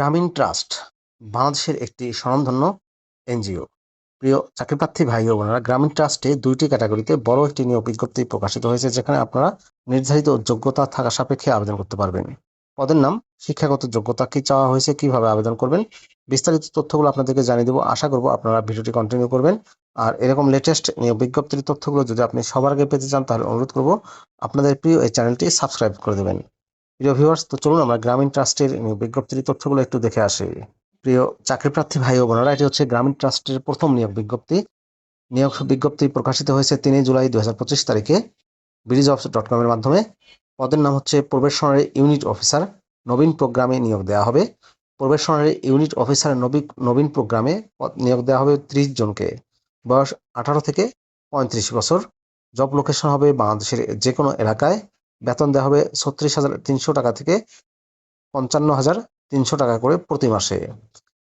গ্রামীণ ট্রাস্ট, বাংলাদেশের একটি স্বনামধন্য এনজিও। প্রিয় চাকরিপ্রার্থী ভাই ও বোনেরা, গ্রামীণ ট্রাস্টে দুইটি ক্যাটাগরিতে বড় একটি নিয়োগ বিজ্ঞপ্তি প্রকাশিত হয়েছে, যেখানে আপনারা নির্ধারিত যোগ্যতা থাকা সাপেক্ষে আবেদন করতে পারবেন। পদের নাম, শিক্ষাগত যোগ্যতা কি চাওয়া হয়েছে, কীভাবে আবেদন করবেন, বিস্তারিত তথ্যগুলো আপনাদেরকে জানিয়ে দেবো। আশা করব আপনারা ভিডিওটি কন্টিনিউ করবেন। আর এরকম লেটেস্ট নিয়োগ বিজ্ঞপ্তির তথ্যগুলো যদি আপনি সবার আগে পেতে চান, তাহলে অনুরোধ করব আপনাদের প্রিয় এই চ্যানেলটি সাবস্ক্রাইব করে দেবেন। প্রিয় ভিউয়ার্স তো চলুন আমরা গ্রামীণ ট্রাস্টের বিজ্ঞপ্তির তথ্যগুলো একটু দেখে আসি। প্রিয় চাকরিপ্রার্থী ভাই ও বোনেরা, এটি হচ্ছে গ্রামীণ ট্রাস্টের প্রথম নিয়োগ বিজ্ঞপ্তি। নিয়োগ বিজ্ঞপ্তি প্রকাশিত হয়েছে তিনই জুলাই দু হাজার পঁচিশ তারিখে ব্রিজ অফ ডট কমের মাধ্যমে। পদের নাম হচ্ছে প্রবেশনারি ইউনিট অফিসার নবীন প্রোগ্রামে নিয়োগ দেওয়া হবে। প্রবেশনারি ইউনিট অফিসার নবীন প্রোগ্রামে নিয়োগ দেওয়া হবে ত্রিশ জনকে। বয়স আঠারো থেকে পঁয়ত্রিশ বছর। জব লোকেশন হবে বাংলাদেশের যে কোনো এলাকায়। বেতন দেওয়া হবে ছত্রিশ হাজার তিনশো টাকা থেকে পঞ্চান্ন হাজার তিনশো টাকা করে প্রতি মাসে।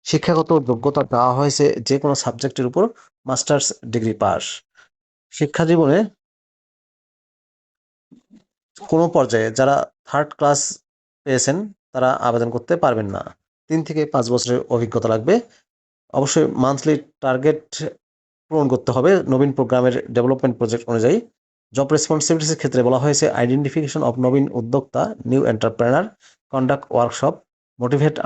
শিক্ষাগত যোগ্যতা দেওয়া হয়েছে যে কোনো সাবজেক্টের উপর মাস্টার্স ডিগ্রি পাস। শিক্ষা জীবনে কোনো পর্যায়ে যারা থার্ড ক্লাস পেয়েছেন, তারা আবেদন করতে পারবেন না। তিন থেকে পাঁচ বছরের অভিজ্ঞতা লাগবে। অবশ্যই মান্থলি টার্গেট পূরণ করতে হবে। নবীন প্রোগ্রামের ডেভেলপমেন্ট প্রজেক্ট অনুযায়ী জব রেসপন্সিবিলিটিসের ক্ষেত্রে বলা হয়েছে আইডেন্টিফিকেশন অফ নবীন উদ্যোক্তা new entrepreneur conduct workshop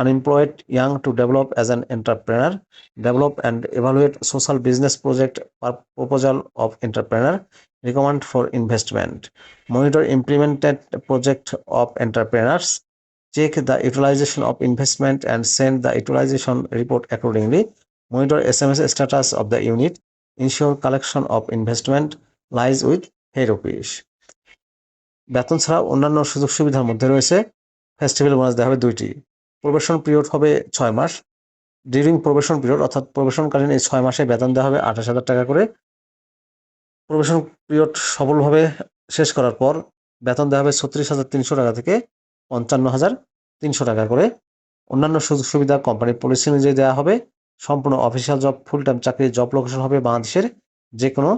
unemployed young to develop as an entrepreneur, develop and evaluate social business project or proposal of entrepreneur, recommend for investment, monitor implemented project of entrepreneurs, check the utilization of investment and send the utilization report accordingly, monitor SMS status of the unit, ensure collection of investment lies with head office. বেতন ছাড়া অন্যান্য সুযোগ সুবিধার মধ্যে রয়েছে festival bonus দেওয়া হবে দুইটি। প্রবেশন পিরিয়ড হবে ছয় মাস। ডিউরিং প্রবেশন পিরিয়ড অর্থাৎ প্রবেশনকালীন এই ছয় মাসে বেতন দেওয়া হবে আঠাশ হাজার টাকা করে। প্রবেশন পিরিয়ড সফলভাবে শেষ করার পর বেতন দেওয়া হবে ছত্রিশ হাজার তিনশো টাকা থেকে পঞ্চান্ন হাজার তিনশো টাকা করে। অন্যান্য সুযোগ সুবিধা কোম্পানির পলিসি অনুযায়ী দেওয়া হবে। সম্পূর্ণ অফিসিয়াল জব ফুল টাইম চাকরির জব লোকেশন হবে বাংলাদেশের যে কোনো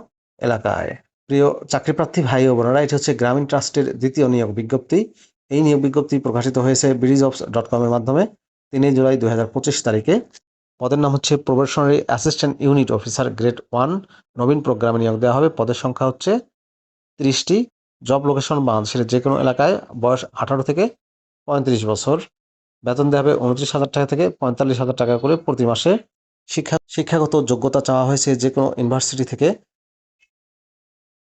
এলাকায়। প্রিয় চাকরিপ্রার্থী ভাই ও বোনেরা, এটি হচ্ছে গ্রামীণ ট্রাস্টের দ্বিতীয় নিয়োগ বিজ্ঞপ্তি। এই নিয়োগ বিজ্ঞপ্তি প্রকাশিত হয়েছে ব্রিজ অফ ডট কমের মাধ্যমে তিনই জুলাই দু হাজার পঁচিশ তারিখে। পদের নাম হচ্ছে probationary assistant unit officer grade one. Nabin প্রোগ্রামে নিয়োগ দেওয়া হবে। পদের সংখ্যা হচ্ছে তিরিশটি। জব লোকেশন বাংলাদেশের যে কোনো এলাকায় বয়স আঠারো থেকে পঁয়ত্রিশ বছর। বেতন দেওয়া হবে উনত্রিশ হাজার টাকা থেকে পঁয়তাল্লিশ হাজার টাকা করে প্রতি মাসে। শিক্ষা শিক্ষাগত যোগ্যতা চাওয়া হয়েছে যে কোনো ইউনিভার্সিটি থেকে।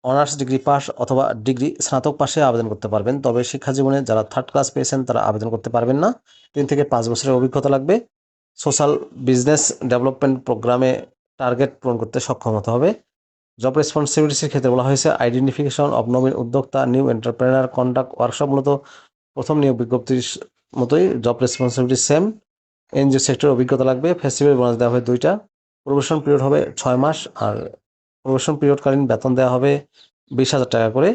অনার্স ডিগ্রি পাস অথবা ডিগ্রি স্নাতক পাশে আবেদন করতে পারবেন। তবে শিক্ষা জীবনে যারা থার্ড ক্লাস পেয়েছেন তারা আবেদন করতে পারবেন না। তিন থেকে পাঁচ বছরের অভিজ্ঞতা লাগবে। সোশ্যাল বিজনেস ডেভেলপমেন্ট প্রোগ্রামে টার্গেট পূরণ করতে সক্ষম হতে হবে। জব রেসপন্সিবিলিটির ক্ষেত্রে বলা হয়েছে আইডেন্টিফিকেশন অব নবীন উদ্যোক্তা নিউ এন্টারপ্রেনার কন্ডাক্ট ওয়ার্কশপ মূলত প্রথম নিয়োগ বিজ্ঞপ্তির মতোই job responsibility same NGO sector অভিজ্ঞতা লাগবে। ফেস্টিভ্যাল বোনাস দেওয়া হবে দুইটা। প্রবেশন পিরিয়ড হবে ছয় মাস আর প্রবেশন পিরিয়ডকালীন বেতন দেওয়া হবে বিশ হাজার টাকা করে।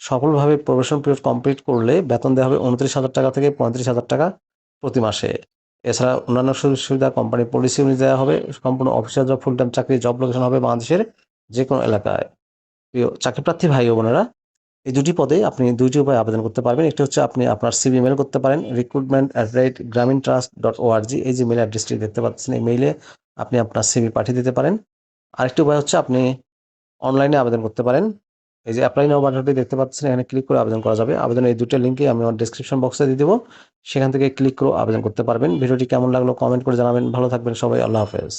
সফলভাবে প্রবেশন পিরিয়ড কমপ্লিট করলে বেতন দেওয়া হবে উনত্রিশ হাজার টাকা থেকে পঁয়ত্রিশ হাজার টাকা প্রতি মাসে। এছাড়া অন্যান্য সুযোগ সুবিধা কোম্পানির পলিসি অনুযায়ী দেওয়া হবে, সম্পূর্ণ অফিসার জব ফুল টাইম চাকরি জব লোকেশন হবে বাংলাদেশের যে কোনো এলাকায়। প্রিয় চাকরিপ্রার্থী ভাই ও বোনেরা, এই দুটি পদে আপনি দুইটি উপায়ে আবেদন করতে পারবেন। একটি হচ্ছে আপনি আপনার সিভি মেল করতে পারেন recruitment at rate Grameen trust dot org এই যে মেল অ্যাড্রেসটি দেখতে পাচ্ছেন, এই মেইলে আপনি আপনার সিভি পাঠিয়ে দিতে পারেন। আরেকটি উপায় হচ্ছে আপনি অনলাইনে আবেদন করতে পারেন। এই যে অ্যাপ্লাই নাও বাটনটি দেখতে পাচ্ছেন, এখানে ক্লিক করে আবেদন করা যাবে। আবেদন এই দুটো লিঙ্কে আমি আমার ডিসক্রিপশন বক্সে দিয়ে দেবো। সেখান থেকে ক্লিক করে আবেদন করতে পারবেন। ভিডিওটি কেমন লাগল কমেন্ট করে জানাবেন। ভালো থাকবেন সবাই। আল্লাহ হাফেজ।